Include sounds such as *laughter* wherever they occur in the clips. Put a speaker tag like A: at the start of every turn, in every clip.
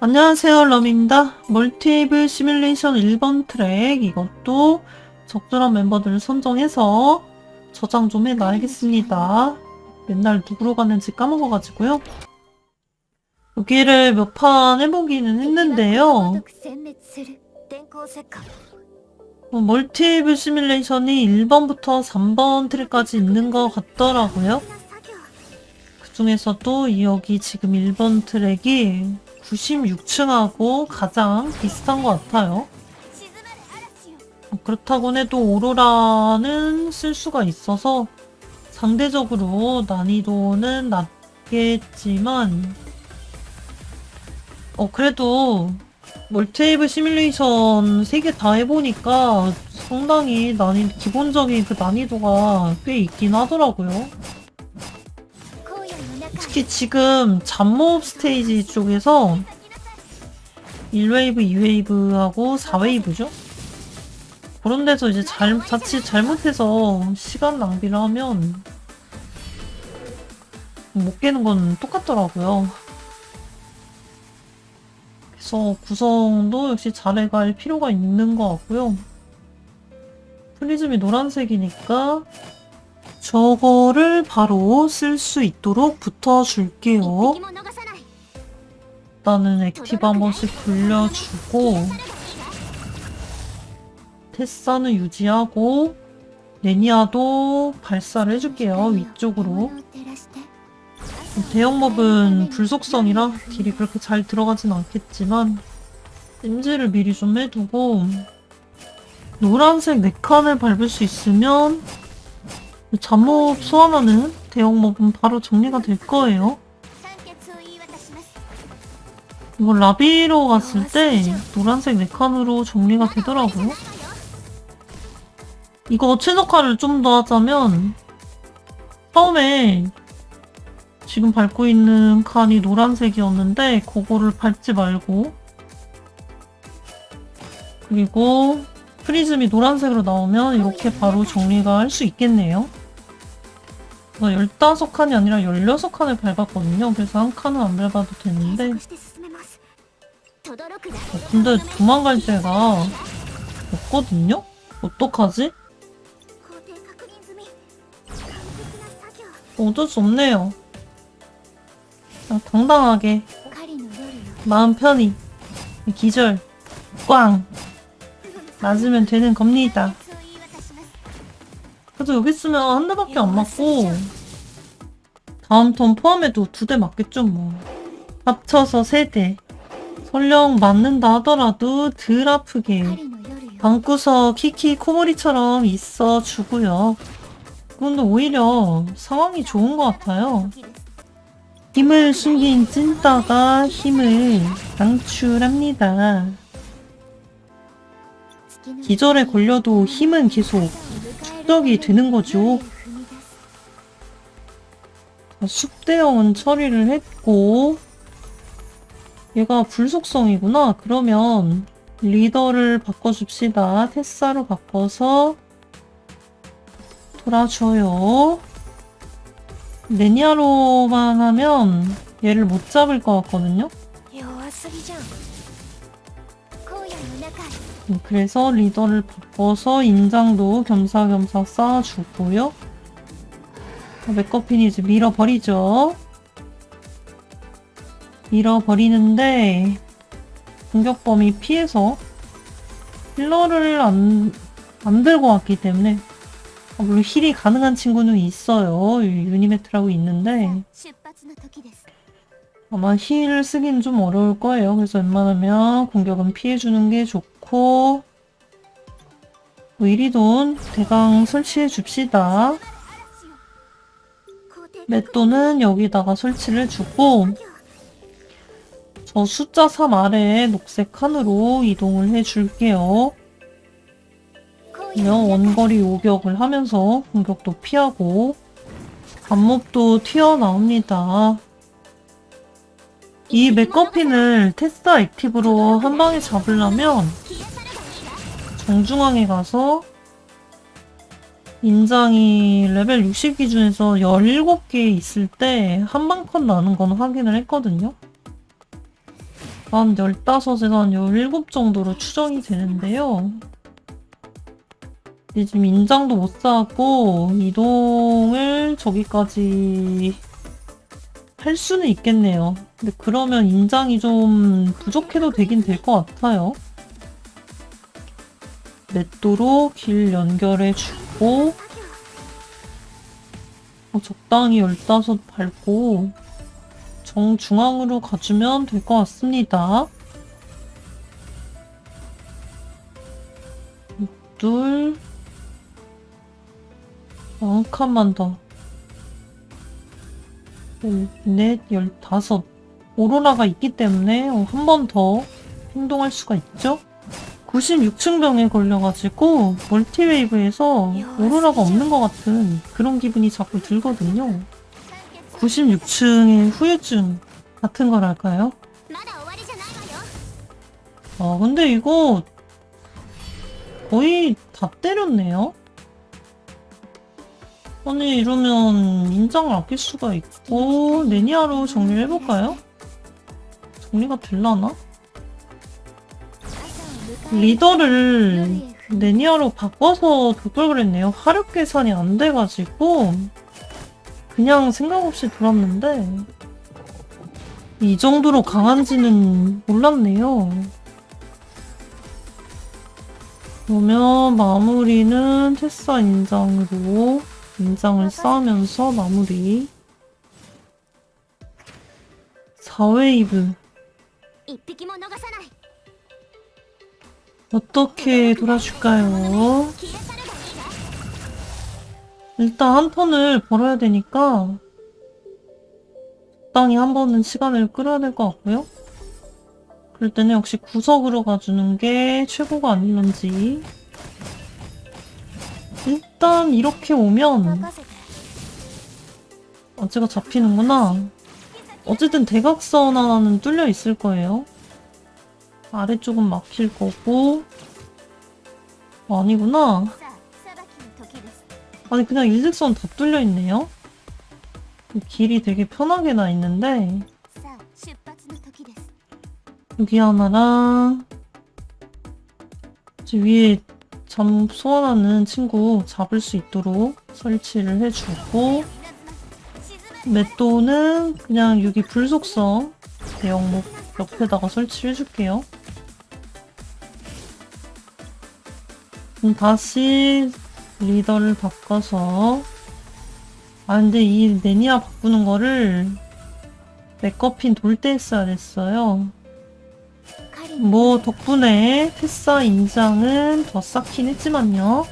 A: 안녕하세요 럼입니다. 멀티에이블 시뮬레이션 1번 트랙 이것도 적절한 멤버들을 선정해서 저장 좀 해놔야겠습니다. 맨날 누구로 가는지 까먹어가지고요. 여기를 몇 판 해보기는 했는데요. 어, 멀티에이블 시뮬레이션이 1번부터 3번 트랙까지 있는 것 같더라고요. 그 중에서도 여기 지금 1번 트랙이 96층하고 가장 비슷한 것 같아요. 어, 그렇다고 해도 오로라는 쓸 수가 있어서 상대적으로 난이도는 낮겠지만 어 그래도 멀티에이블 시뮬레이션 3개 다 해보니까 상당히 난이 기본적인 그 난이도가 꽤 있긴 하더라고요. 특히 지금 잡모업 스테이지 쪽에서 1웨이브, 2웨이브하고 4웨이브죠? 그런 데서 이제 잘, 자칫 잘못해서 시간 낭비를 하면 못 깨는 건 똑같더라고요. 그래서 구성도 역시 잘해갈 필요가 있는 것 같고요. 프리즘이 노란색이니까 저거를 바로 쓸 수 있도록 붙어줄게요. 일단은 액티브 한 번씩 돌려주고 테사는 유지하고 레니아도 발사를 해줄게요. 위쪽으로. 대형몹은 불속성이라 딜이 그렇게 잘 들어가진 않겠지만 찜질을 미리 좀 해두고 노란색 4칸을 밟을 수 있으면 잠몹 소환하는 대형몹은 바로 정리가 될 거예요. 이거 라비로 갔을 때 노란색 4칸으로 정리가 되더라고요. 이거 최적화를 좀 더 하자면 처음에 지금 밟고 있는 칸이 노란색이었는데 그거를 밟지 말고 그리고 프리즘이 노란색으로 나오면 이렇게 바로 정리가 할 수 있겠네요. 그래서 15칸이 아니라 16칸을 밟았거든요. 그래서 한 칸은 안 밟아도 되는데 어, 근데 도망갈 데가 없거든요? 어떡하지? 어쩔 수 없네요. 그냥 당당하게 마음 편히 기절 꽝 맞으면 되는 겁니다. 그래도 여기 있으면 한 대밖에 안 맞고. 다음 턴 포함해도 두 대 맞겠죠 뭐. 합쳐서 세 대. 설령 맞는다 하더라도 덜 아프게. 방구석 키키 코모리처럼 있어 주고요. 근데 오히려 상황이 좋은 것 같아요. 힘을 숨긴 찐따가 힘을 방출합니다. 기절에 걸려도 힘은 계속 축적이 되는 거죠. 자, 숙대형은 처리를 했고 얘가 불속성이구나. 그러면 리더를 바꿔줍시다. 테사로 바꿔서 돌아줘요. 레니아로만 하면 얘를 못 잡을 것 같거든요. 음, 그래서 리더를 바꿔서 인장도 겸사겸사 쌓아주고요. 맥커핀이 이제 밀어버리죠. 밀어버리는데 공격 범위 피해서 힐러를 안, 안 들고 왔기 때문에 아, 물론 힐이 가능한 친구는 있어요. 유니메트라고 있는데 아마 힐을 쓰긴 좀 어려울 거예요. 그래서 웬만하면 공격은 피해주는 게 좋고 뭐 이리돈 대강 설치해 줍시다. 맷돈은 여기다가 설치를 주고 저 숫자 3 아래에 녹색 칸으로 이동을 해 줄게요. 그러면 원거리 요격을 하면서 공격도 피하고 반목도 튀어나옵니다. 이 맥커핀을 테스타 액티브로 한 방에 잡으려면 정중앙에 가서 인장이 레벨 60 기준에서 17개 있을 때 한 방 컷 나는 건 확인을 했거든요. 한 15에서 한 17 정도로 추정이 되는데요. 지금 인장도 못 쌓았고, 이동을 저기까지 할 수는 있겠네요. 근데 그러면 인장이 좀 부족해도 되긴 될 것 같아요. 맷도로 길 연결해 주고, 어, 적당히 15 밟고, 정중앙으로 가주면 될 것 같습니다. 둘, 한 칸만 더. 넷, 열다섯. 오로라가 있기 때문에 한 번 더 행동할 수가 있죠. 96층 병에 걸려가지고 멀티웨이브에서 오로라가 없는 것 같은 그런 기분이 자꾸 들거든요. 96층의 후유증 같은 거랄까요? 아 근데 이거 거의 다 때렸네요? 아니, 이러면 인장을 아낄 수가 있고, 레니아로 정리를 해볼까요? 정리가 될라나? 리더를 레니아로 바꿔서 돌걸 그랬네요. 화력 계산이 안 돼가지고, 그냥 생각 없이 돌았는데, 이 정도로 강한지는 몰랐네요. 그러면 마무리는 테사 인장으로 인장을 쌓으면서 마무리 4웨이브 어떻게 돌아줄까요? 일단 한 턴을 벌어야 되니까 적당히 한 번은 시간을 끌어야 될 것 같고요. 그럴 때는 역시 구석으로 가주는 게 최고가 아닐는지 일단 이렇게 오면 어, 제가 잡히는구나. 어쨌든 대각선 하나는 뚫려 있을 거예요. 아래쪽은 막힐 거고 어, 아니구나. 아니 그냥 일직선 다 뚫려 있네요. 길이 되게 편하게 나 있는데 여기 하나랑 위에 잠 소환하는 친구 잡을 수 있도록 설치를 해주고 맷도는 그냥 여기 불속성 대형목 옆에다가 설치를 해줄게요. 그럼 다시 리더를 바꿔서 아 근데 이 매니아 바꾸는 거를 맥커핀 돌 때 했어야 됐어요. 뭐 덕분에 패사 인장은 더 쌓긴 했지만요.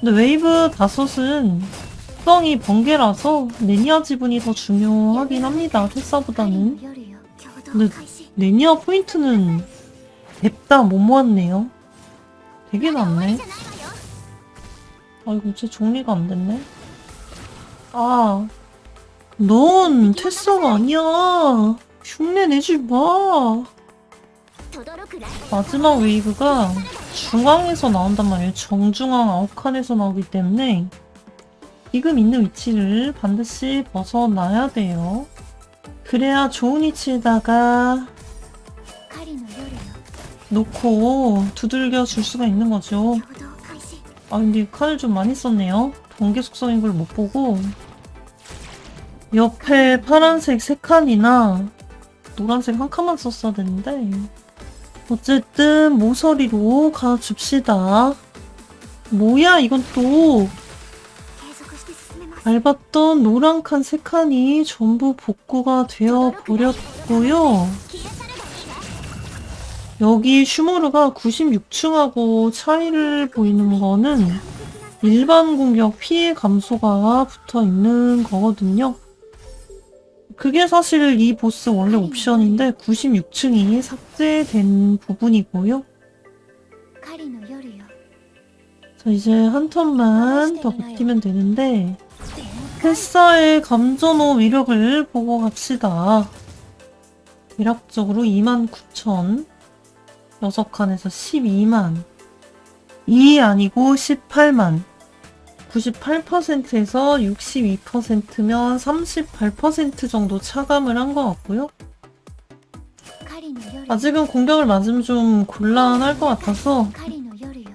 A: 근데 웨이브 다섯은 특성이 번개라서 네니아 지분이 더 중요하긴 합니다. 패사보다는. 근데 네니아 포인트는 냅다 못 모았네요. 되게 낮네. 아이고 제 정리가 안 됐네. 아, 넌 테사가 아니야. 흉내 내지 마. 마지막 웨이브가 중앙에서 나온단 말이에요. 정중앙 아웃칸에서 나오기 때문에 지금 있는 위치를 반드시 벗어나야 돼요. 그래야 좋은 위치에다가 놓고 두들겨 줄 수가 있는 거죠. 아 근데 칼을 좀 많이 썼네요. 번개 속성인 걸 못 보고 옆에 파란색 3칸이나 노란색 한 칸만 썼어야 되는데 어쨌든 모서리로 가줍시다. 뭐야 이건 또 밟았던 노란 칸 세 칸이 전부 복구가 되어 버렸고요. 여기 슈모르가 96층하고 차이를 보이는 거는 일반 공격 피해 감소가 붙어 있는 거거든요. 그게 사실 이 보스 원래 옵션인데 96층이 삭제된 부분이고요. 자 이제 한 턴만 네, 더 네, 버티면 되는데 네, 햇사의 감전호 위력을 보고 갑시다. 대략적으로 29,000 6칸에서 12만 2 아니고 18만 98%에서 62%면 38% 정도 차감을 한 것 같고요. 아직은 공격을 맞으면 좀 곤란할 것 같아서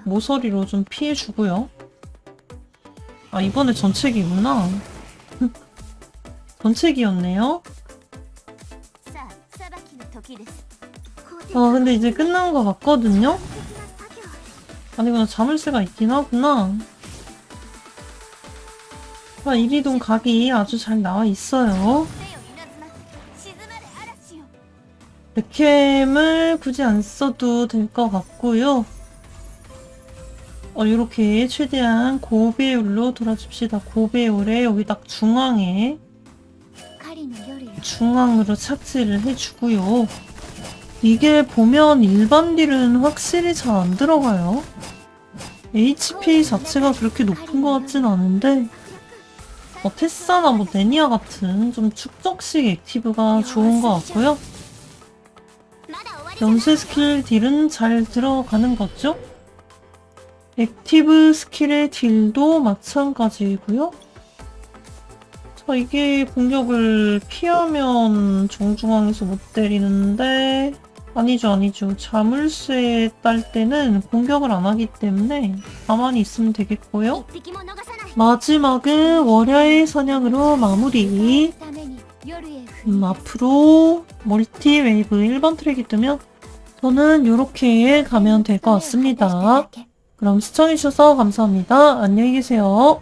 A: 모서리로 좀 피해주고요. 아 이번에 전책이구나. *laughs* 전책이었네요. 아 근데 이제 끝난 것 같거든요? 아니 그냥 자물쇠가 있긴 하구나. 이리동 각이 아주 잘 나와 있어요. 백캠을 굳이 안 써도 될 것 같고요. 어, 이렇게 최대한 고배율로 돌아줍시다. 고배율에 여기 딱 중앙에 중앙으로 착지를 해주고요. 이게 보면 일반 딜은 확실히 잘 안 들어가요. HP 자체가 그렇게 높은 것 같진 않은데 어, 뭐 테스나 뭐 데니아 같은 좀 축적식 액티브가 좋은 것 같고요. 연쇄 스킬 딜은 잘 들어가는 거죠? 액티브 스킬의 딜도 마찬가지고요. 자, 이게 공격을 피하면 정중앙에서 못 때리는데 아니죠, 아니죠. 자물쇠에 딸 때는 공격을 안 하기 때문에 가만히 있으면 되겠고요. 마지막은 월야의 선양으로 마무리. 음, 앞으로 멀티 웨이브 1번 트랙이 뜨면 저는 이렇게 가면 될 것 같습니다. 그럼 시청해주셔서 감사합니다. 안녕히 계세요.